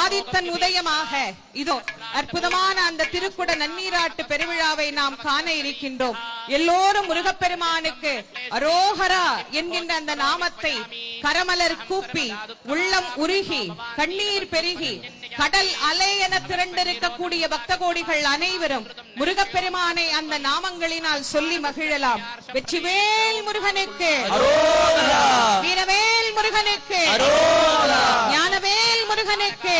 ஆதித்தன் உதயமாக இதோ அற்புதமான அந்த திருக்குட நன்னீராட்டு பெருவிழாவை நாம் காண இருக்கின்றோம். எல்லோரும் முருகப்பெருமானுக்கு அரோகரா என்கின்ற அந்த நாமத்தை கரமலர் கூப்பி உள்ளம் உருகி கண்ணீர் பெருகி கடல் அலை என திரண்டிருக்கக்கூடிய பக்த கோடிகள் அனைவரும் முருகப்பெருமானை அந்த நாமங்களினால் சொல்லி மகிழலாம். வெற்றிவேல் முருகனுக்கு. வீரவேல் முருகனுக்கு. ಜ್ಞಾನಕ್ಕೆ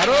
అరో!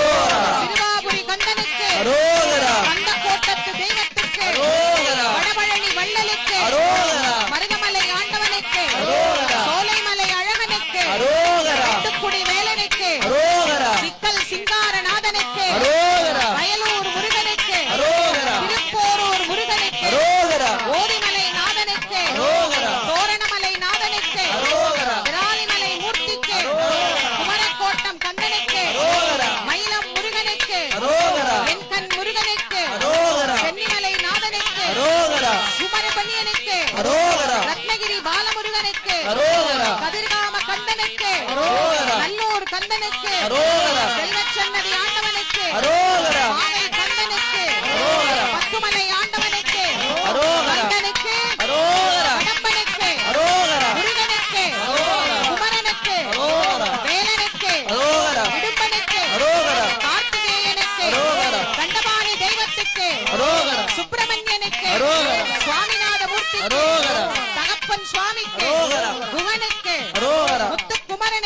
ரத்னகிரி பாலமுருகனுக்கு. கதிர்காம கந்தனுக்கு. நல்லூர் கந்தனுக்கு. செல்வச்சன்னதி ஆண்டவன்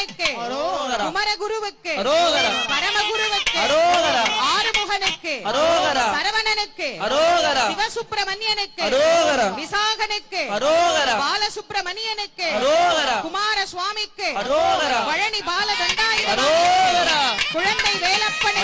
குருவுக்கு குமரகுருவுக்கு பரமகுருவுக்கு ஆறுமுகனுக்கு சரவணனுக்கு சிவசுப்பிரமணியனுக்கு விசாகனுக்கு பாலசுப்பிரமணியனுக்கு குமார சுவாமிக்கு பழனி பால குழந்தை வேலப்பனுக்கு